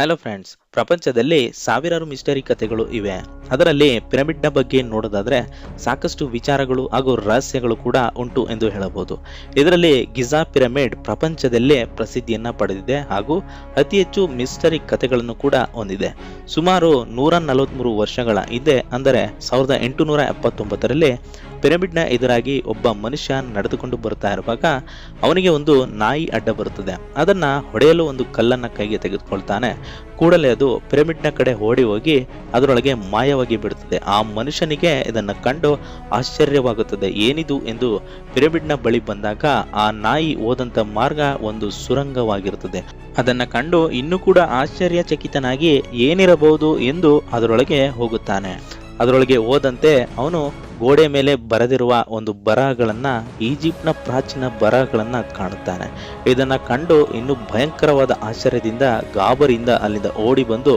Hello friends ಪ್ರಪಂಚದಲ್ಲಿ ಸಾವಿರಾರು mystery ಕಥೆಗಳು ಇವೆ. ಅದರಲ್ಲಿ ಪಿರಮಿಡ್ನ ಬಗ್ಗೆ ನೋಡೋದಾದ್ರೆ ಸಾಕಷ್ಟು ವಿಚಾರಗಳು ಹಾಗೂ ರಹಸ್ಯಗಳು ಕೂಡ ಉಂಟು ಎಂದು ಹೇಳಬಹುದು. ಇದರಲ್ಲಿ ಗಿಜಾ ಪಿರಮಿಡ್ ಪ್ರಪಂಚದಲ್ಲೇ ಪ್ರಸಿದ್ಧಿಯನ್ನ ಪಡೆದಿದೆ ಹಾಗೂ ಅತಿ ಹೆಚ್ಚು ಮಿಸ್ಟರಿ ಕಥೆಗಳನ್ನು ಕೂಡ ಹೊಂದಿದೆ. ಸುಮಾರು ನೂರ ನಲವತ್ಮೂರು ವರ್ಷಗಳ ಹಿಂದೆ, ಅಂದರೆ ಸಾವಿರದ ಎಂಟುನೂರ ಎಪ್ಪತ್ತೊಂಬತ್ತರಲ್ಲಿ ಪಿರಮಿಡ್ನ ಎದುರಾಗಿ ಒಬ್ಬ ಮನುಷ್ಯ ನಡೆದುಕೊಂಡು ಬರ್ತಾ ಇರುವಾಗ ಅವನಿಗೆ ಒಂದು ನಾಯಿ ಅಡ್ಡ ಬರುತ್ತದೆ. ಅದನ್ನ ಹೊಡೆಯಲು ಒಂದು ಕಲ್ಲನ್ನ ಕೈಗೆ ತೆಗೆದುಕೊಳ್ತಾನೆ. ಕೂಡಲೇ ಅದು ಪಿರಮಿಡ್ನ ಕಡೆ ಓಡಿ ಹೋಗಿ ಅದರೊಳಗೆ ಮಾಯವಾಗಿ ಬಿಡುತ್ತದೆ. ಆ ಮನುಷ್ಯನಿಗೆ ಇದನ್ನು ಕಂಡು ಆಶ್ಚರ್ಯವಾಗುತ್ತದೆ. ಏನಿದು ಎಂದು ಪಿರಮಿಡ್ನ ಬಳಿ ಬಂದಾಗ ಆ ನಾಯಿ ಹೋದಂತ ಮಾರ್ಗ ಒಂದು ಸುರಂಗವಾಗಿರುತ್ತದೆ. ಅದನ್ನು ಕಂಡು ಇನ್ನೂ ಕೂಡ ಆಶ್ಚರ್ಯಚಕಿತನಾಗಿ ಏನಿರಬಹುದು ಎಂದು ಅದರೊಳಗೆ ಹೋಗುತ್ತಾನೆ. ಅದರೊಳಗೆ ಹೋದಂತೆ ಅವನು ಗೋಡೆ ಮೇಲೆ ಬರೆದಿರುವ ಒಂದು ಬರಹಗಳನ್ನ, ಈಜಿಪ್ಟ್ನ ಪ್ರಾಚೀನ ಬರಹಗಳನ್ನ ಕಾಣುತ್ತಾನೆ. ಇದನ್ನ ಕಂಡು ಇನ್ನು ಭಯಂಕರವಾದ ಆಶ್ಚರ್ಯದಿಂದ ಗಾಬರಿಯಿಂದ ಅಲ್ಲಿಂದ ಓಡಿ ಬಂದು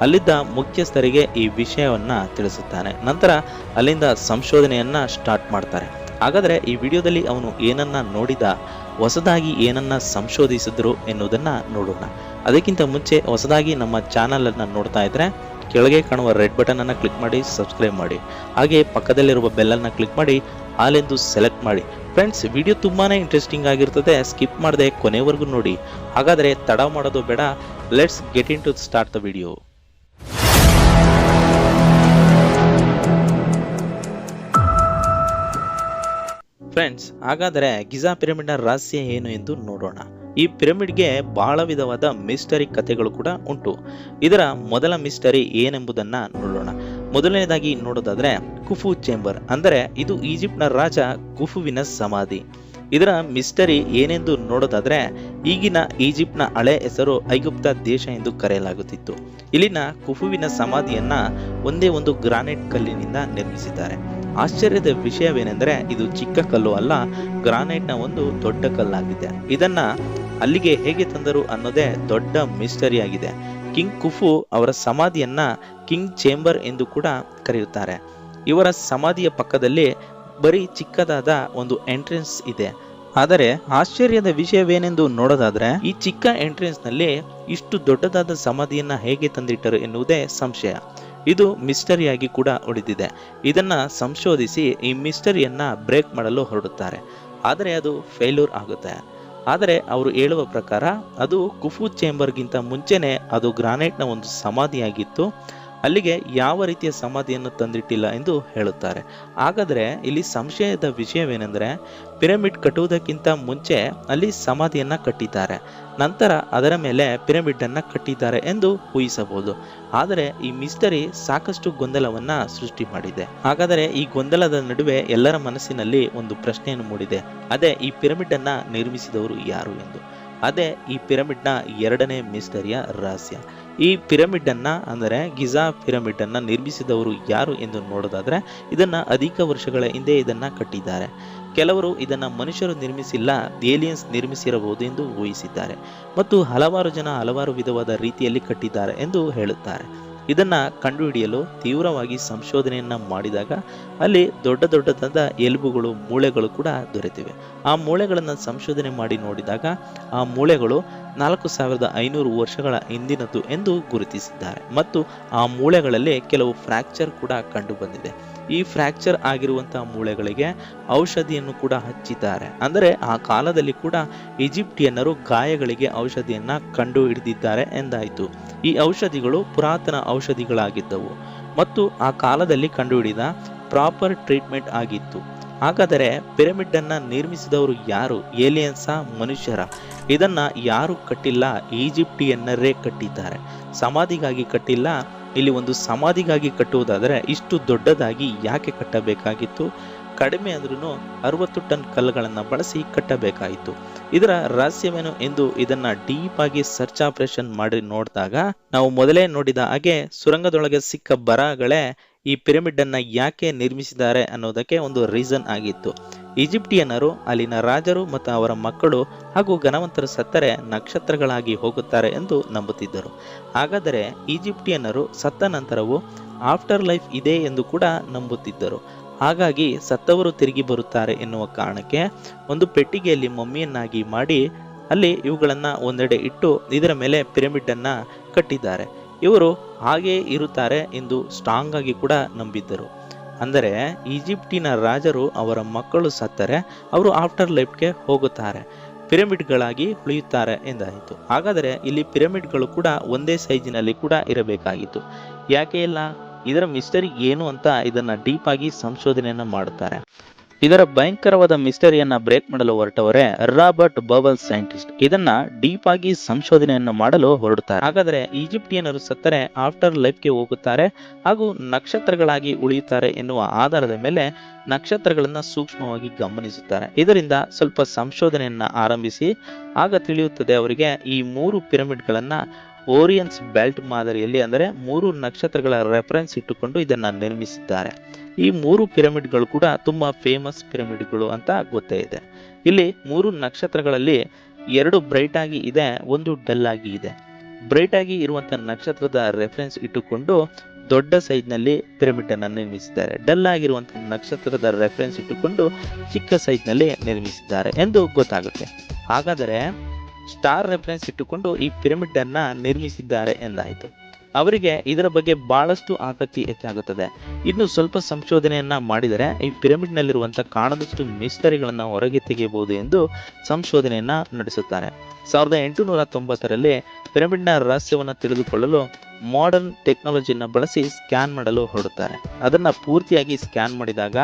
ಅಲ್ಲಿದ್ದ ಮುಖ್ಯಸ್ಥರಿಗೆ ಈ ವಿಷಯವನ್ನ ತಿಳಿಸುತ್ತಾನೆ. ನಂತರ ಅಲ್ಲಿಂದ ಸಂಶೋಧನೆಯನ್ನ ಸ್ಟಾರ್ಟ್ ಮಾಡ್ತಾರೆ. ಹಾಗಾದ್ರೆ ಈ ವಿಡಿಯೋದಲ್ಲಿ ಅವನು ಏನನ್ನ ನೋಡಿದ, ಹೊಸದಾಗಿ ಏನನ್ನ ಸಂಶೋಧಿಸಿದ್ರು ಎನ್ನುವುದನ್ನ ನೋಡೋಣ. ಅದಕ್ಕಿಂತ ಮುಂಚೆ ಹೊಸದಾಗಿ ನಮ್ಮ ಚಾನಲ್ ಅನ್ನ ನೋಡ್ತಾ ಇದ್ರೆ ಕೆಳಗೆ ಕಾಣುವ ರೆಡ್ ಬಟನ್ ಅನ್ನ ಕ್ಲಿಕ್ ಮಾಡಿ ಸಬ್ಸ್ಕ್ರೈಬ್ ಮಾಡಿ. ಹಾಗೆ ಪಕ್ಕದಲ್ಲಿರುವ ಬೆಲ್ಲನ್ನು ಕ್ಲಿಕ್ ಮಾಡಿ ಹಾಲೆಂದು ಸೆಲೆಕ್ಟ್ ಮಾಡಿ. ಫ್ರೆಂಡ್ಸ್ ವಿಡಿಯೋ ತುಂಬಾ ಇಂಟ್ರೆಸ್ಟಿಂಗ್ ಆಗಿರ್ತದೆ ಸ್ಕಿಪ್ ಮಾಡದೆ ಕೊನೆವರೆಗೂ ನೋಡಿ. ಹಾಗಾದರೆ ತಡ ಮಾಡೋದು ಬೇಡ let's get in to start the video friends ಹಾಗಾದರೆ ಗಿಜಾ ಪಿರಮಿಡ್ನ ರಹಸ್ಯ ಏನು ಎಂದು ನೋಡೋಣ. ಈ ಪಿರಮಿಡ್ಗೆ ಬಹಳ ವಿಧವಾದ ಮಿಸ್ಟರಿ ಕಥೆಗಳು ಕೂಡ ಉಂಟು. ಇದರ ಮೊದಲ ಮಿಸ್ಟರಿ ಏನೆಂಬುದನ್ನು ನೋಡೋಣ. ಮೊದಲನೇದಾಗಿ ನೋಡೋದಾದ್ರೆ ಕುಫು ಚೇಂಬರ್ ಅಂದರೆ ಇದು ಈಜಿಪ್ಟ್ನ ರಾಜ ಕುಫುವಿನ ಸಮಾಧಿ. ಇದರ ಮಿಸ್ಟರಿ ಏನೆಂದು ನೋಡೋದಾದ್ರೆ ಈಗಿನ ಈಜಿಪ್ಟ್ನ ಹಳೆ ಹೆಸರು ಐಗುಪ್ತ ದೇಶ ಎಂದು ಕರೆಯಲಾಗುತ್ತಿತ್ತು. ಇಲ್ಲಿನ ಕುಫುವಿನ ಸಮಾಧಿಯನ್ನು ಒಂದೇ ಒಂದು ಗ್ರಾನೈಟ್ ಕಲ್ಲಿನಿಂದ ನಿರ್ಮಿಸಿದ್ದಾರೆ. ಆಶ್ಚರ್ಯದ ವಿಷಯವೇನೆಂದರೆ ಇದು ಚಿಕ್ಕ ಕಲ್ಲು ಅಲ್ಲ, ಗ್ರಾನೈಟ್ನ ಒಂದು ದೊಡ್ಡ ಕಲ್ಲಾಗಿದೆ. ಇದನ್ನ ಅಲ್ಲಿಗೆ ಹೇಗೆ ತಂದರು ಅನ್ನೋದೇ ದೊಡ್ಡ ಮಿಸ್ಟರಿ ಆಗಿದೆ. ಕಿಂಗ್ ಕುಫು ಅವರ ಸಮಾಧಿಯನ್ನ ಕಿಂಗ್ ಚೇಂಬರ್ ಎಂದು ಕೂಡ ಕರೆಯುತ್ತಾರೆ. ಇವರ ಸಮಾಧಿಯ ಪಕ್ಕದಲ್ಲಿ ಬರೀ ಚಿಕ್ಕದಾದ ಒಂದು ಎಂಟ್ರೆನ್ಸ್ ಇದೆ. ಆದರೆ ಆಶ್ಚರ್ಯದ ವಿಷಯವೇನೆಂದು ನೋಡೋದಾದ್ರೆ, ಈ ಚಿಕ್ಕ ಎಂಟ್ರೆನ್ಸ್ನಲ್ಲಿ ಇಷ್ಟು ದೊಡ್ಡದಾದ ಸಮಾಧಿಯನ್ನ ಹೇಗೆ ತಂದಿಟ್ಟರು ಎನ್ನುವುದೇ ಸಂಶಯ. ಇದು ಮಿಸ್ಟರಿಯಾಗಿ ಕೂಡ ಉಳಿದಿದೆ. ಇದನ್ನ ಸಂಶೋಧಿಸಿ ಈ ಮಿಸ್ಟರಿಯನ್ನ ಬ್ರೇಕ್ ಮಾಡಲು ಹೊರಡುತ್ತಾರೆ. ಆದರೆ ಅದು ಫೇಲ್ಯೂರ್ ಆಗುತ್ತೆ. ಆದರೆ ಅವರು ಹೇಳುವ ಪ್ರಕಾರ ಅದು ಕುಫು ಚೇಂಬರ್ಗಿಂತ ಮುಂಚೆನೆ ಅದು ಗ್ರಾನೈಟ್ನ ಒಂದು ಸಮಾಧಿಯಾಗಿತ್ತು. ಅಲ್ಲಿಗೆ ಯಾವ ರೀತಿಯ ಸಮಾಧಿಯನ್ನು ತಂದಿಟ್ಟಿಲ್ಲ ಎಂದು ಹೇಳುತ್ತಾರೆ. ಹಾಗಾದರೆ ಇಲ್ಲಿ ಸಂಶಯದ ವಿಷಯವೇನೆಂದರೆ, ಪಿರಮಿಡ್ ಕಟ್ಟುವುದಕ್ಕಿಂತ ಮುಂಚೆ ಅಲ್ಲಿ ಸಮಾಧಿಯನ್ನು ಕಟ್ಟಿದ್ದಾರೆ. ನಂತರ ಅದರ ಮೇಲೆ ಪಿರಮಿಡನ್ನು ಕಟ್ಟಿದ್ದಾರೆ ಎಂದು ಊಹಿಸಬಹುದು. ಆದರೆ ಈ ಮಿಸ್ಟರಿ ಸಾಕಷ್ಟು ಗೊಂದಲವನ್ನು ಸೃಷ್ಟಿ ಮಾಡಿದೆ. ಹಾಗಾದರೆ ಈ ಗೊಂದಲದ ನಡುವೆ ಎಲ್ಲರ ಮನಸ್ಸಿನಲ್ಲಿ ಒಂದು ಪ್ರಶ್ನೆಯನ್ನು ಮೂಡಿದೆ. ಅದೇ ಈ ಪಿರಮಿಡನ್ನು ನಿರ್ಮಿಸಿದವರು ಯಾರು ಎಂದು. ಅದೇ ಈ ಪಿರಮಿಡ್ನ ಎರಡನೇ ಮಿಸ್ಟರಿಯ ರಹಸ್ಯ. ಈ ಪಿರಮಿಡನ್ನು ಅಂದರೆ ಗಿಜಾ ಪಿರಮಿಡನ್ನು ನಿರ್ಮಿಸಿದವರು ಯಾರು ಎಂದು ನೋಡೋದಾದರೆ ಇದನ್ನು ಅಧಿಕ ವರ್ಷಗಳ ಹಿಂದೆ ಇದನ್ನ ಕಟ್ಟಿದ್ದಾರೆ. ಕೆಲವರು ಇದನ್ನ ಮನುಷ್ಯರು ನಿರ್ಮಿಸಿಲ್ಲ ಏಲಿಯನ್ಸ್ ನಿರ್ಮಿಸಿರಬಹುದು ಎಂದು ಊಹಿಸಿದ್ದಾರೆ. ಮತ್ತು ಹಲವಾರು ಜನ ಹಲವಾರು ವಿಧವಾದ ರೀತಿಯಲ್ಲಿ ಕಟ್ಟಿದ್ದಾರೆ ಎಂದು ಹೇಳುತ್ತಾರೆ. ಇದನ್ನ ಕಂಡುಹಿಡಿಯಲು ತೀವ್ರವಾಗಿ ಸಂಶೋಧನೆಯನ್ನು ಮಾಡಿದಾಗ ಅಲ್ಲಿ ದೊಡ್ಡ ದೊಡ್ಡದಾದ ಎಲುಬುಗಳು, ಮೂಳೆಗಳು ಕೂಡ ದೊರೆತಿವೆ. ಆ ಮೂಳೆಗಳನ್ನು ಸಂಶೋಧನೆ ಮಾಡಿ ನೋಡಿದಾಗ ಆ ಮೂಳೆಗಳು ನಾಲ್ಕು ಸಾವಿರದ ಐನೂರು ವರ್ಷಗಳ ಹಿಂದಿನದ್ದು ಎಂದು ಗುರುತಿಸಿದ್ದಾರೆ. ಮತ್ತು ಆ ಮೂಳೆಗಳಲ್ಲಿ ಕೆಲವು ಫ್ರ್ಯಾಕ್ಚರ್ ಕೂಡ ಕಂಡು ಬಂದಿದೆ. ಈ ಫ್ರ್ಯಾಕ್ಚರ್ ಆಗಿರುವಂತಹ ಮೂಳೆಗಳಿಗೆ ಔಷಧಿಯನ್ನು ಕೂಡ ಹಚ್ಚಿದ್ದಾರೆ. ಅಂದರೆ ಆ ಕಾಲದಲ್ಲಿ ಕೂಡ ಈಜಿಪ್ಟಿಯನ್ನರು ಗಾಯಗಳಿಗೆ ಔಷಧಿಯನ್ನ ಕಂಡು ಹಿಡಿದಿದ್ದಾರೆ ಎಂದಾಯಿತು. ಈ ಔಷಧಿಗಳು ಪುರಾತನ ಔಷಧಿಗಳಾಗಿದ್ದವು ಮತ್ತು ಆ ಕಾಲದಲ್ಲಿ ಕಂಡುಹಿಡಿದ ಪ್ರಾಪರ್ ಟ್ರೀಟ್ಮೆಂಟ್ ಆಗಿತ್ತು. ಹಾಗಾದರೆ ಪಿರಮಿಡ್ ಅನ್ನ ನಿರ್ಮಿಸಿದವರು ಯಾರು? ಏಲಿಯನ್ಸ, ಮನುಷ್ಯರ? ಇದನ್ನ ಯಾರು ಕಟ್ಟಿಲ್ಲ? ಈಜಿಪ್ಟಿಯನ್ನರೇ ಕಟ್ಟಿದ್ದಾರೆ. ಸಮಾಧಿಗಾಗಿ ಕಟ್ಟಿಲ್ಲ ಇಲ್ಲಿ ಒಂದು ಸಮಾಧಿಗಾಗಿ ಕಟ್ಟುವುದಾದರೆ ಇಷ್ಟು ದೊಡ್ಡದಾಗಿ ಯಾಕೆ ಕಟ್ಟಬೇಕಾಗಿತ್ತು? ಕಡಿಮೆ ಅಂದ್ರೂ ಅರವತ್ತು ಟನ್ ಕಲ್ಲುಗಳನ್ನು ಬಳಸಿ ಕಟ್ಟಬೇಕಾಯಿತು. ಇದರ ರಹಸ್ಯವೇನು ಎಂದು ಇದನ್ನ ಡೀಪ್ ಆಗಿ ಸರ್ಚ್ ಆಪರೇಷನ್ ಮಾಡಿ ನೋಡಿದಾಗ ನಾವು ಮೊದಲೇ ನೋಡಿದ ಹಾಗೆ ಸುರಂಗದೊಳಗೆ ಸಿಕ್ಕ ಬರಹಗಳೇ ಈ ಪಿರಮಿಡನ್ನು ಯಾಕೆ ನಿರ್ಮಿಸಿದ್ದಾರೆ ಅನ್ನೋದಕ್ಕೆ ಒಂದು ರೀಸನ್ ಆಗಿತ್ತು. ಈಜಿಪ್ಟಿಯನ್ನರು, ಅಲ್ಲಿನ ರಾಜರು ಮತ್ತು ಅವರ ಮಕ್ಕಳು ಹಾಗೂ ಘನವಂತರು ಸತ್ತರೆ ನಕ್ಷತ್ರಗಳಾಗಿ ಹೋಗುತ್ತಾರೆ ಎಂದು ನಂಬುತ್ತಿದ್ದರು. ಹಾಗಾದರೆ ಈಜಿಪ್ಟಿಯನ್ನರು ಸತ್ತ ನಂತರವೂ ಆಫ್ಟರ್ ಲೈಫ್ ಇದೆ ಎಂದು ಕೂಡ ನಂಬುತ್ತಿದ್ದರು. ಹಾಗಾಗಿ ಸತ್ತವರು ತಿರುಗಿ ಬರುತ್ತಾರೆ ಎನ್ನುವ ಕಾರಣಕ್ಕೆ ಒಂದು ಪೆಟ್ಟಿಗೆಯಲ್ಲಿ ಮಮ್ಮಿಯನ್ನಾಗಿ ಮಾಡಿ ಅಲ್ಲಿ ಇವುಗಳನ್ನು ಒಂದೆಡೆ ಇಟ್ಟು ಇದರ ಮೇಲೆ ಪಿರಮಿಡ್ ಅನ್ನ ಕಟ್ಟಿದ್ದಾರೆ. ಇವರು ಹಾಗೇ ಇರುತ್ತಾರೆ ಎಂದು ಸ್ಟ್ರಾಂಗ್ ಆಗಿ ಕೂಡ ನಂಬಿದ್ದರು. ಅಂದರೆ ಈಜಿಪ್ಟಿನ ರಾಜರು ಅವರ ಮಕ್ಕಳು ಸತ್ತರೆ, ಅವರು ಆಫ್ಟರ್ ಲೈಫ್ಗೆ ಹೋಗುತ್ತಾರೆ, ಪಿರಮಿಡ್ಗಳಾಗಿ ಉಳಿಯುತ್ತಾರೆ ಎಂದಾಯಿತು. ಹಾಗಾದರೆ ಇಲ್ಲಿ ಪಿರಮಿಡ್ಗಳು ಕೂಡ ಒಂದೇ ಸೈಜಿನಲ್ಲಿ ಕೂಡ ಇರಬೇಕಾಗಿತ್ತು. ಯಾಕೆ ಇಲ್ಲ? ಇದರ ಮಿಸ್ಟರಿ ಏನು ಅಂತ ಇದನ್ನು ಡೀಪಾಗಿ ಸಂಶೋಧನೆಯನ್ನು ಮಾಡುತ್ತಾರೆ. ಇದರ ಭಯಂಕರವಾದ ಮಿಸ್ಟರಿಯನ್ನ ಬ್ರೇಕ್ ಮಾಡಲು ಹೊರಟವರೇ ರಾಬರ್ಟ್ ಬಬಲ್ ಸೈಂಟಿಸ್ಟ್. ಇದನ್ನ ಡೀಪ್ ಆಗಿ ಸಂಶೋಧನೆಯನ್ನು ಮಾಡಲು ಹೊರಡುತ್ತಾರೆ. ಹಾಗಾದರೆ ಈಜಿಪ್ಟಿಯನ್ನರು ಸತ್ತರೆ ಆಫ್ಟರ್ ಲೈಫ್ಗೆ ಹೋಗುತ್ತಾರೆ ಹಾಗೂ ನಕ್ಷತ್ರಗಳಾಗಿ ಉಳಿಯುತ್ತಾರೆ ಎನ್ನುವ ಆಧಾರದ ಮೇಲೆ ನಕ್ಷತ್ರಗಳನ್ನ ಸೂಕ್ಷ್ಮವಾಗಿ ಗಮನಿಸುತ್ತಾರೆ. ಇದರಿಂದ ಸ್ವಲ್ಪ ಸಂಶೋಧನೆಯನ್ನ ಆರಂಭಿಸಿ ಆಗ ತಿಳಿಯುತ್ತದೆ ಅವರಿಗೆ ಈ ಮೂರು ಪಿರಮಿಡ್ಗಳನ್ನ ಓರಿಯನ್ಸ್ ಬೆಲ್ಟ್ ಮಾದರಿಯಲ್ಲಿ ಅಂದರೆ ಮೂರು ನಕ್ಷತ್ರಗಳ ರೆಫರೆನ್ಸ್ ಇಟ್ಟುಕೊಂಡು ಇದನ್ನು ನಿರ್ಮಿಸಿದ್ದಾರೆ. ಈ ಮೂರು ಪಿರಮಿಡ್ಗಳು ಕೂಡ ತುಂಬ ಫೇಮಸ್ ಪಿರಮಿಡ್ಗಳು ಅಂತ ಗೊತ್ತೇ ಇದೆ. ಇಲ್ಲಿ ಮೂರು ನಕ್ಷತ್ರಗಳಲ್ಲಿ ಎರಡು ಬ್ರೈಟ್ ಆಗಿ ಇದೆ, ಒಂದು ಡಲ್ ಆಗಿ ಇದೆ. ಬ್ರೈಟ್ ಆಗಿ ಇರುವಂತಹ ನಕ್ಷತ್ರದ ರೆಫರೆನ್ಸ್ ಇಟ್ಟುಕೊಂಡು ದೊಡ್ಡ ಸೈಜ್ನಲ್ಲಿ ಪಿರಮಿಡನ್ನು ನಿರ್ಮಿಸಿದ್ದಾರೆ. ಡಲ್ ಆಗಿರುವಂತಹ ನಕ್ಷತ್ರದ ರೆಫರೆನ್ಸ್ ಇಟ್ಟುಕೊಂಡು ಚಿಕ್ಕ ಸೈಜ್ನಲ್ಲಿ ನಿರ್ಮಿಸಿದ್ದಾರೆ ಎಂದು ಗೊತ್ತಾಗುತ್ತೆ. ಹಾಗಾದರೆ ಸ್ಟಾರ್ ರೆಫರೆನ್ಸ್ ಇಟ್ಟುಕೊಂಡು ಈ ಪಿರಮಿಡ್ ಅನ್ನ ನಿರ್ಮಿಸಿದ್ದಾರೆ ಎಂದಾಯಿತು. ಅವರಿಗೆ ಇದರ ಬಗ್ಗೆ ಬಹಳಷ್ಟು ಆಸಕ್ತಿ ಹೆಚ್ಚಾಗುತ್ತದೆ. ಇನ್ನು ಸ್ವಲ್ಪ ಸಂಶೋಧನೆಯನ್ನ ಮಾಡಿದರೆ ಈ ಪಿರಮಿಡ್ ನಲ್ಲಿರುವಂತಹ ಕಾಣದಷ್ಟು ಮಿಸ್ತರಿಗಳನ್ನ ಹೊರಗೆ ತೆಗೆಯಬಹುದು ಎಂದು ಸಂಶೋಧನೆಯನ್ನ ನಡೆಸುತ್ತಾರೆ. ಸಾವಿರದ ಎಂಟುನೂರ ತೊಂಬತ್ತರಲ್ಲಿ ಪಿರಮಿಡ್ನ ರಹಸ್ಯವನ್ನು ತಿಳಿದುಕೊಳ್ಳಲು ಮಾಡರ್ನ್ ಟೆಕ್ನಾಲಜಿಯನ್ನು ಬಳಸಿ ಸ್ಕ್ಯಾನ್ ಮಾಡಲು ಹೊರಡುತ್ತಾರೆ. ಅದನ್ನ ಪೂರ್ತಿಯಾಗಿ ಸ್ಕ್ಯಾನ್ ಮಾಡಿದಾಗ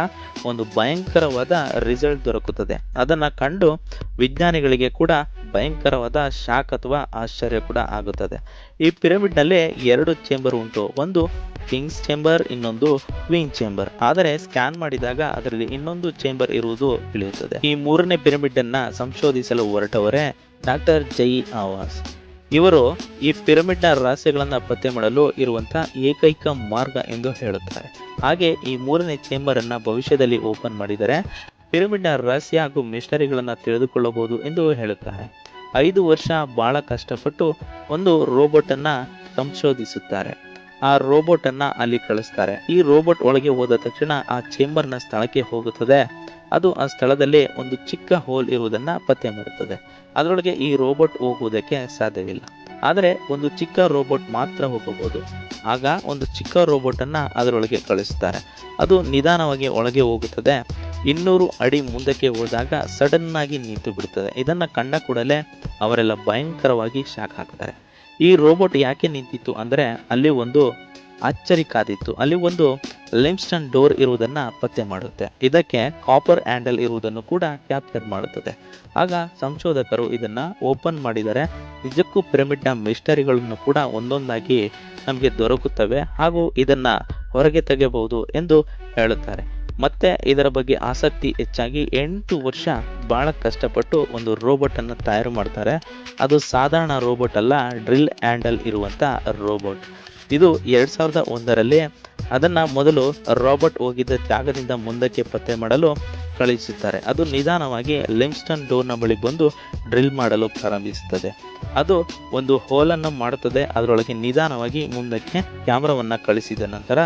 ಒಂದು ಭಯಂಕರವಾದ ರಿಸಲ್ಟ್ ದೊರಕುತ್ತದೆ. ಅದನ್ನ ಕಂಡು ವಿಜ್ಞಾನಿಗಳಿಗೆ ಕೂಡ ಭಯಂಕರವಾದ ಶಾಕ್ ಅಥವಾ ಆಶ್ಚರ್ಯ ಕೂಡ ಆಗುತ್ತದೆ. ಈ ಪಿರಮಿಡ್ನಲ್ಲಿ ಎರಡು ಚೇಂಬರ್ ಉಂಟು. ಒಂದು ಕಿಂಗ್ಸ್ ಚೇಂಬರ್, ಇನ್ನೊಂದು ಕ್ವೀನ್ ಚೇಂಬರ್. ಆದರೆ ಸ್ಕ್ಯಾನ್ ಮಾಡಿದಾಗ ಅದರಲ್ಲಿ ಇನ್ನೊಂದು ಚೇಂಬರ್ ಇರುವುದು ತಿಳಿಯುತ್ತದೆ. ಈ ಮೂರನೇ ಪಿರಮಿಡ್ ಅನ್ನ ಸಂಶೋಧಿಸಲು ಹೊರಟವರೇ ಡಾಕ್ಟರ್ ಜೈ ಆವಾಸ್. ಇವರು ಈ ಪಿರಮಿಡ್ನ ರಹಸ್ಯಗಳನ್ನ ಪತ್ತೆ ಮಾಡಲು ಇರುವಂತಹ ಏಕೈಕ ಮಾರ್ಗ ಎಂದು ಹೇಳುತ್ತಾರೆ. ಹಾಗೆ ಈ ಮೂರನೇ ಚೇಂಬರ್ ಅನ್ನ ಭವಿಷ್ಯದಲ್ಲಿ ಓಪನ್ ಮಾಡಿದರೆ ಪಿರಮಿಡ್ನ ರಹಸ್ಯ ಹಾಗೂ ಮಿಸ್ಟರಿಗಳನ್ನು ತಿಳಿದುಕೊಳ್ಳಬಹುದು ಎಂದು ಹೇಳುತ್ತಾರೆ. ಐದು ವರ್ಷ ಬಹಳ ಕಷ್ಟಪಟ್ಟು ಒಂದು ರೋಬೋಟ್ ಅನ್ನ ಸಂಶೋಧಿಸುತ್ತಾರೆ. ಆ ರೋಬೋಟ್ ಅನ್ನ ಅಲ್ಲಿ ಕಳಿಸ್ತಾರೆ. ಈ ರೋಬೋಟ್ ಒಳಗೆ ಹೋದ ತಕ್ಷಣ ಆ ಚೇಂಬರ್ನ ಸ್ಥಳಕ್ಕೆ ಹೋಗುತ್ತದೆ. ಅದು ಆ ಸ್ಥಳದಲ್ಲಿ ಒಂದು ಚಿಕ್ಕ ಹೋಲ್ ಇರುವುದನ್ನ ಪತ್ತೆ ಮಾಡುತ್ತದೆ. ಅದರೊಳಗೆ ಈ ರೋಬೋಟ್ ಹೋಗುವುದಕ್ಕೆ ಸಾಧ್ಯವಿಲ್ಲ. ಆದರೆ ಒಂದು ಚಿಕ್ಕ ರೋಬೋಟ್ ಮಾತ್ರ ಹೋಗಬಹುದು. ಆಗ ಒಂದು ಚಿಕ್ಕ ರೋಬೋಟ್ ಅನ್ನ ಅದರೊಳಗೆ ಕಳಿಸ್ತಾರೆ. ಅದು ನಿಧಾನವಾಗಿ ಒಳಗೆ ಹೋಗುತ್ತದೆ. ಇನ್ನೂರು ಅಡಿ ಮುಂದಕ್ಕೆ ಹೋದಾಗ ಸಡನ್ ಆಗಿ ನಿಂತು ಬಿಡುತ್ತದೆ ಇದನ್ನ ಕಂಡ ಕೂಡಲೇ ಅವರೆಲ್ಲ ಭಯಂಕರವಾಗಿ ಶಾಕ್ ಹಾಕ್ತಾರೆ. ಈ ರೋಬೋಟ್ ಯಾಕೆ ನಿಂತಿತ್ತು ಅಂದ್ರೆ ಅಲ್ಲಿ ಒಂದು ಅಚ್ಚರಿ ಕಾದಿತ್ತು. ಅಲ್ಲಿ ಒಂದು ಲಿಮ್ಸ್ಟನ್ ಡೋರ್ ಇರುವುದನ್ನ ಪತ್ತೆ ಮಾಡುತ್ತೆ. ಇದಕ್ಕೆ ಕಾಪರ್ ಹ್ಯಾಂಡಲ್ ಇರುವುದನ್ನು ಕೂಡ ಕ್ಯಾಪ್ಚರ್ ಮಾಡುತ್ತದೆ. ಆಗ ಸಂಶೋಧಕರು ಇದನ್ನ ಓಪನ್ ಮಾಡಿದರೆ ನಿಜಕ್ಕೂ ಪಿರಮಿಡ್ನ ಮಿಸ್ಟರಿಗಳನ್ನು ಕೂಡ ಒಂದೊಂದಾಗಿ ನಮಗೆ ದೊರಕುತ್ತವೆ ಹಾಗೂ ಇದನ್ನ ಹೊರಗೆ ತೆಗೆಯಬಹುದು ಎಂದು ಹೇಳುತ್ತಾರೆ. ಮತ್ತೆ ಇದರ ಬಗ್ಗೆ ಆಸಕ್ತಿ ಹೆಚ್ಚಾಗಿ ಎಂಟು ವರ್ಷ ಬಹಳ ಕಷ್ಟಪಟ್ಟು ಒಂದು ರೋಬೋಟ್ ಅನ್ನು ತಯಾರು ಮಾಡ್ತಾರೆ. ಅದು ಸಾಧಾರಣ ರೋಬೋಟ್ ಅಲ್ಲ ಡ್ರಿಲ್ ಹ್ಯಾಂಡಲ್ ಇರುವಂತ ರೋಬೋಟ್ ಇದು ಎರಡ್ ಸಾವಿರದ ಒಂದರಲ್ಲಿ ಅದನ್ನ ಮೊದಲು ರಾಬರ್ಟ್ ಹೋಗಿದ್ದ ಜಾಗದಿಂದ ಮುಂದಕ್ಕೆ ಪತ್ತೆ ಮಾಡಲು ಕಳುಹಿಸುತ್ತಾರೆ. ಅದು ನಿಧಾನವಾಗಿ ಲಿಮ್ಸ್ಟನ್ ಡೋರ್ನ ಬಳಿ ಬಂದು ಡ್ರಿಲ್ ಮಾಡಲು ಪ್ರಾರಂಭಿಸುತ್ತದೆ. ಅದು ಒಂದು ಹೋಲನ್ನು ಮಾಡುತ್ತದೆ, ಅದರೊಳಗೆ ನಿಧಾನವಾಗಿ ಮುಂದಕ್ಕೆ ಕ್ಯಾಮ್ರಾವನ್ನು ಕಳಿಸಿದ ನಂತರ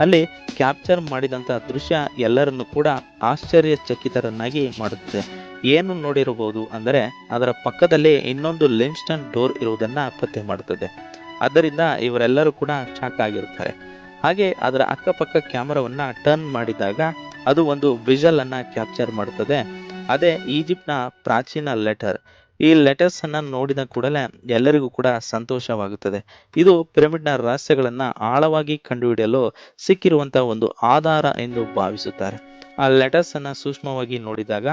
ಅಲ್ಲಿ ಕ್ಯಾಪ್ಚರ್ ಮಾಡಿದಂಥ ದೃಶ್ಯ ಎಲ್ಲರನ್ನು ಕೂಡ ಆಶ್ಚರ್ಯಚಕಿತರನ್ನಾಗಿ ಮಾಡುತ್ತದೆ. ಏನು ನೋಡಿರಬಹುದು ಅಂದರೆ ಅದರ ಪಕ್ಕದಲ್ಲಿ ಇನ್ನೊಂದು ಲಿಮ್ಸ್ಟನ್ ಡೋರ್ ಇರುವುದನ್ನ ಪತ್ತೆ ಮಾಡುತ್ತದೆ. ಆದ್ದರಿಂದ ಇವರೆಲ್ಲರೂ ಕೂಡ ಶಾಕ್ ಆಗಿರುತ್ತಾರೆ. ಹಾಗೆ ಅದರ ಅಕ್ಕಪಕ್ಕ ಕ್ಯಾಮರಾವನ್ನು ಟರ್ನ್ ಮಾಡಿದಾಗ ಅದು ಒಂದು ವಿಜಲ್ ಅನ್ನ ಕ್ಯಾಪ್ಚರ್ ಮಾಡುತ್ತದೆ. ಅದೇ ಈಜಿಪ್ಟ್ನ ಪ್ರಾಚೀನ ಲೆಟರ್ ಈ ಲೆಟರ್ಸ್ ಅನ್ನ ನೋಡಿದ ಕೂಡಲೇ ಎಲ್ಲರಿಗೂ ಕೂಡ ಸಂತೋಷವಾಗುತ್ತದೆ. ಇದು ಪಿರಮಿಡ್ನ ರಹಸ್ಯಗಳನ್ನ ಆಳವಾಗಿ ಕಂಡುಹಿಡಿಯಲು ಸಿಕ್ಕಿರುವಂತಹ ಒಂದು ಆಧಾರ ಎಂದು ಭಾವಿಸುತ್ತಾರೆ. ಆ ಲೆಟರ್ಸ್ ಅನ್ನ ಸೂಕ್ಷ್ಮವಾಗಿ ನೋಡಿದಾಗ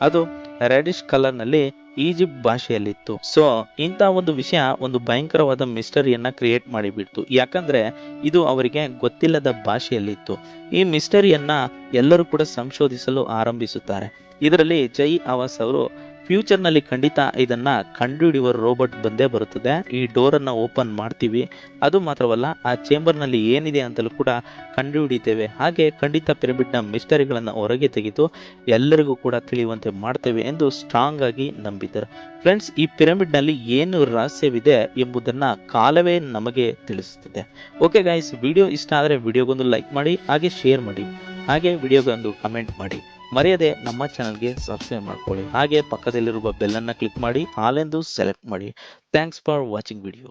ಅದು ರೆಡಿಶ್ ಕಲರ್ನಲ್ಲಿ ಈಜಿಪ್ಟ್ ಭಾಷೆಯಲ್ಲಿತ್ತು. ಸೊ ಇಂತ ಒಂದು ವಿಷಯ ಒಂದು ಭಯಂಕರವಾದ ಮಿಸ್ಟರಿಯನ್ನ ಕ್ರಿಯೇಟ್ ಮಾಡಿಬಿಡ್ತು. ಯಾಕಂದ್ರೆ ಇದು ಅವರಿಗೆ ಗೊತ್ತಿಲ್ಲದ ಭಾಷೆಯಲ್ಲಿತ್ತು. ಈ ಮಿಸ್ಟರಿಯನ್ನ ಎಲ್ಲರೂ ಕೂಡ ಸಂಶೋಧಿಸಲು ಆರಂಭಿಸುತ್ತಾರೆ. ಇದರಲ್ಲಿ ಜೈ ಆವಾಸ್ ಅವರು ಫ್ಯೂಚರ್ನಲ್ಲಿ ಖಂಡಿತ ಇದನ್ನ ಕಂಡುಹಿಡಿಯುವ ರೋಬೋಟ್ ಬಂದೇ ಬರುತ್ತದೆ. ಈ ಡೋರ್ ಅನ್ನ ಓಪನ್ ಮಾಡ್ತೀವಿ. ಅದು ಮಾತ್ರವಲ್ಲ, ಆ ಚೇಂಬರ್ನಲ್ಲಿ ಏನಿದೆ ಅಂತಲೂ ಕೂಡ ಕಂಡುಹಿಡಿತೇವೆ. ಹಾಗೆ ಖಂಡಿತ ಪಿರಮಿಡ್ನ ಮಿಸ್ಟರಿಗಳನ್ನ ಹೊರಗೆ ತೆಗೆದು ಎಲ್ಲರಿಗೂ ಕೂಡ ತಿಳಿಯುವಂತೆ ಮಾಡ್ತೇವೆ ಎಂದು ಸ್ಟ್ರಾಂಗ್ ಆಗಿ ನಂಬಿದ್ದಾರೆ ಫ್ರೆಂಡ್ಸ್ ಈ ಪಿರಮಿಡ್ನಲ್ಲಿ ಏನು ರಹಸ್ಯವಿದೆ ಎಂಬುದನ್ನ ಕಾಲವೇ ನಮಗೆ ತಿಳಿಸುತ್ತದೆ. ಓಕೆ ಗೈಸ್ ವಿಡಿಯೋ ಇಷ್ಟ ಆದರೆ ವಿಡಿಯೋಗೊಂದು ಲೈಕ್ ಮಾಡಿ, ಹಾಗೆ ಶೇರ್ ಮಾಡಿ. ಹಾಗೆ ವಿಡಿಯೋಗೊಂದು ಕಮೆಂಟ್ ಮಾಡಿ. ಮರೆಯದೆ ನಮ್ಮ ಚಾನಲ್ಗೆ ಸಬ್ಸ್ಕ್ರೈಬ್ ಮಾಡ್ಕೊಳ್ಳಿ. ಹಾಗೆ ಪಕ್ಕದಲ್ಲಿರುವ ಬೆಲ್ಲನ್ನು ಕ್ಲಿಕ್ ಮಾಡಿ, ಹಾಲೆಂದು ಸೆಲೆಕ್ಟ್ ಮಾಡಿ. Thanks for watching video